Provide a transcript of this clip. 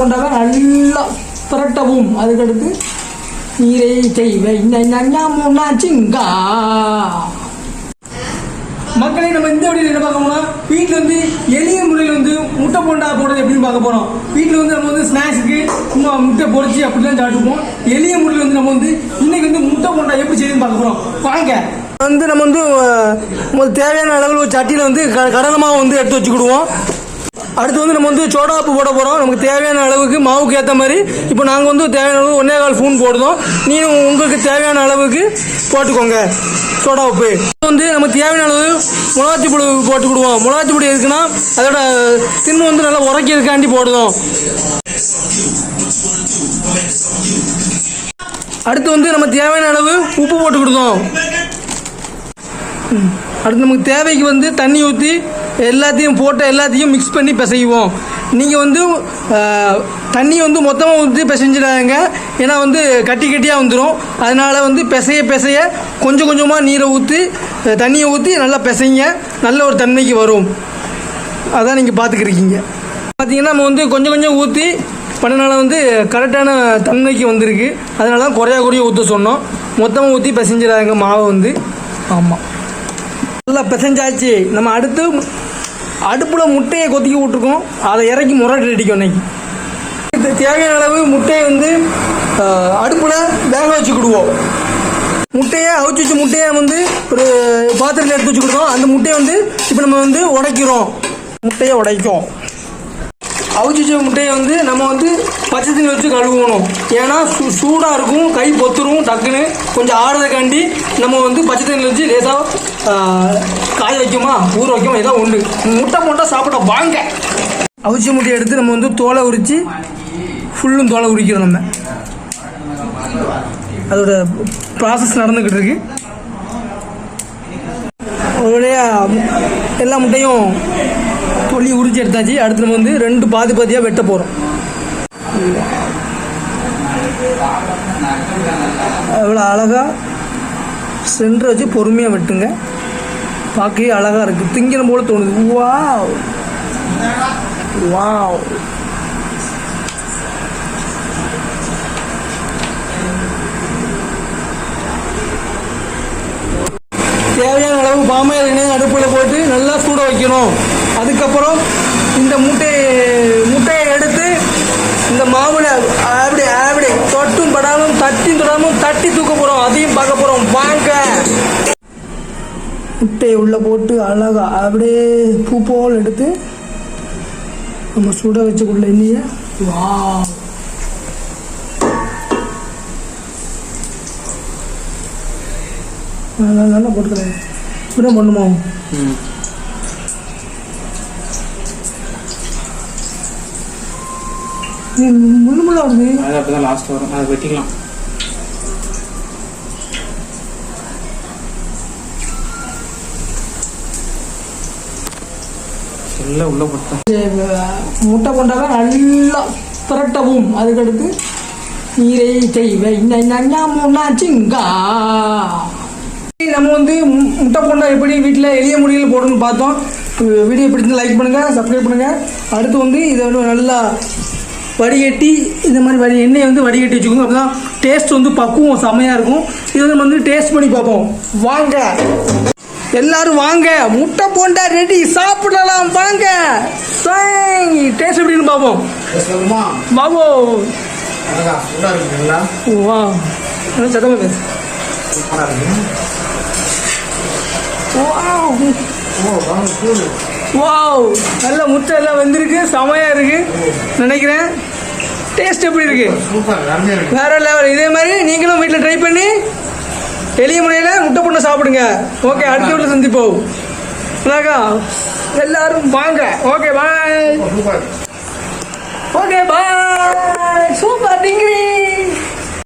போண்டாவை நல்லா திரட்டவும். அதுக்கடுத்து நீரை செய்வை சிங்கா. மக்களை நம்ம இந்த வழியில் என்ன பார்க்க போனோம் வீட்டில் வந்து எளிய முறையில் வந்து முட்டை போண்டா போடுறது எப்படின்னு பார்க்க போகிறோம் வீட்டில் வந்து நம்ம வந்து ஸ்நாக்ஸுக்கு சும்மா முட்டை பொரிச்சு அப்படிலாம் சாப்பிட்டுப்போம் எளிய முறையில் வந்து நம்ம வந்து இன்னைக்கு வந்து முட்டை போண்டா எப்படி செய்யுதுன்னு பார்க்க போகிறோம் வாங்க. வந்து நம்ம வந்து தேவையான அளவில் ஒரு சட்டியில் வந்து க கடலமாக வந்து எடுத்து வச்சுக்கிடுவோம். அடுத்து வந்து நம்ம வந்து சோடாப்பு போட போகிறோம் நமக்கு தேவையான அளவுக்கு மாவுக்கு ஏற்ற மாதிரி. இப்போ நாங்கள் வந்து தேவையான அளவு ஒன்றே கால் ஸ்பூன் போடுறோம். நீங்கள் உங்களுக்கு தேவையான அளவுக்கு போட்டுக்கோங்க. சோடா உப்பு இப்போ வந்து நமக்கு தேவையான அளவு மிளகாச்சி பொடி போட்டுக்கிடுவோம் மிளகாச்சி பொடி எதுக்குன்னா அதோட தின்னு வந்து நல்லா உரைக்கிறதுக்காண்டி போடுறோம். அடுத்து வந்து நம்ம தேவையான அளவு உப்பு போட்டுக்கிடுதோம் அடுத்து நமக்கு தேவைக்கு வந்து தண்ணி ஊற்றி எல்லாத்தையும் போட்டு எல்லாத்தையும் மிக்ஸ் பண்ணி பிசைவோம். நீங்கள் வந்து தண்ணி வந்து மொத்தமாக ஊற்றி பிசைஞ்சிடாங்க ஏன்னா வந்து கட்டி கட்டியாக வந்துடும் அதனால் வந்து பிசைய பிசைய கொஞ்சம் கொஞ்சமாக நீரை ஊற்றி தண்ணியை ஊற்றி நல்லா பிசைங்க. நல்ல ஒரு தன்மைக்கு வரும். அதான் நீங்கள் பார்த்துக்கிருக்கீங்க பார்த்தீங்கன்னா நம்ம வந்து கொஞ்சம் கொஞ்சம் ஊற்றி பண்ணனால வந்து கரெக்டான தன்மைக்கு வந்திருக்கு. அதனால தான் குறையா குறைய ஊற்ற சொன்னோம். மொத்தமாக ஊற்றி பிசைஞ்சிடாங்க மாவை வந்து. ஆமாம் நல்லா பிசைஞ்சாச்சு. நம்ம அடுத்து அடுப்பில் முட்டையை கொதிக்க விட்ருக்கோம் அதை இறக்கி முரட்டு அடிக்கும் இன்னைக்கு தேவையான அளவு முட்டையை வந்து அடுப்பில் வேக வச்சுக்கிடுவோம் முட்டையை அவிச்சு வச்சு முட்டையை வந்து ஒரு பாத்திரத்தில் எடுத்து வச்சுக்கிடுவோம் அந்த முட்டையை வந்து இப்போ நம்ம வந்து உடைக்கிறோம். முட்டையை உடைக்கும். அவிச்சு வச்ச முட்டையை வந்து நம்ம வந்து பச்சை தண்ணி வச்சு கழுவணும். ஏன்னா சூ சூடாக இருக்கும் கை பொத்துரும் டக்குன்னு. கொஞ்சம் ஆடுறதுக்காண்டி நம்ம வந்து பச்சை தண்ணி வச்சு லேசாக காய வைக்குமா ஊற வைக்குமா இதான் உண்டு. முட்டை போட்டா சாப்பிட வாங்க. அவிச்ச முட்டையை எடுத்து நம்ம வந்து தோலை உரித்து ஃபுல்லும் தோலை உரிக்கிறோம் நம்ம. அதோட ப்ராசஸ் நடந்துக்கிட்டு இருக்கு. ஒரு எல்லா முட்டையும் தொலி உரிச்சு எடுத்தாச்சு. அடுத்து நம்ம வந்து ரெண்டு பாதி பாதியாக வெட்ட போகிறோம் அவ்வளோ அழகாக சென்று வச்சு பொறுமையாக வெட்டுங்க. பார்க்கவே அழகாக இருக்குது திங்கிற போல தோணுது. வா வா தேவையான அளவு பாமையில் இணைய அடுப்பில் போட்டு நல்லா சூட வைக்கணும். அதுக்கப்புறம் இந்த முட்டையை முட்டையை எடுத்து இந்த மாவுல அப்படி அப்படி தொட்டும் படாமல் தட்டியும் தொடாமல் தட்டி தூக்க போகிறோம் அதையும் பார்க்க போகிறோம் வாங்க. முட்டையை உள்ளே போட்டு அழகா அப்படியே பூ போல் எடுத்து நம்ம சுட வச்சுக்குள்ள எண்ணெயை. வா நல்லா நல்லா போட்டுக்கிறேன். இப்படிதான் பண்ணுமா? முள்ளு முள்ளா வருது. அது அப்பதான் லாஸ்ட் வரும். அதை வெட்டிக்கலாம். எல்லாம் உள்ள போட்டேன் முட்டை போண்டாவை நல்லா புரட்டவும். அதுக்கடுத்து நீரை செய்வை. சிங்கா. நம்ம வந்து முட்டை போண்டா எப்படி வீட்டில் எளிய முறையில் போடணும்னு பார்த்தோம். வீடியோ பிடிச்சி லைக் பண்ணுங்கள் சப்ஸ்கிரைப் பண்ணுங்கள் அடுத்து வந்து இதை வந்து நல்லா வடிகட்டி இந்த மாதிரி வடி எண்ணெயை வந்து வடிகட்டி வச்சுக்கோங்க. அப்போ தான் டேஸ்ட் வந்து பக்குவம் செமையாக இருக்கும். இது வந்து நம்ம வந்து டேஸ்ட் பண்ணி பார்ப்போம். வாங்க. எல்லாரும் வாங்க. முட்டை போண்டா ரெடி சாப்பிடலாம். வாங்க. டேஸ்ட் எப்படின்னு பார்ப்போம். பாபோ வா. என்ன பேசு. வாவ். Oh wow. நல்ல முட்டை எல்லாம் வந்திருக்கு. செமையா இருக்கு. நினைக்கிறேன். டேஸ்ட் எப்படி இருக்கு? வேற லெவல் இதே மாதிரி நீங்களும் வீட்டில் ட்ரை பண்ணி எளிய முறையில் முட்டை பொண்ணை சாப்பிடுங்க. ஓகே அடுத்த வீட்டில் சந்திப்போம். எல்லாரும் வாங்க. Okay bye okay bye super டிங்கிரி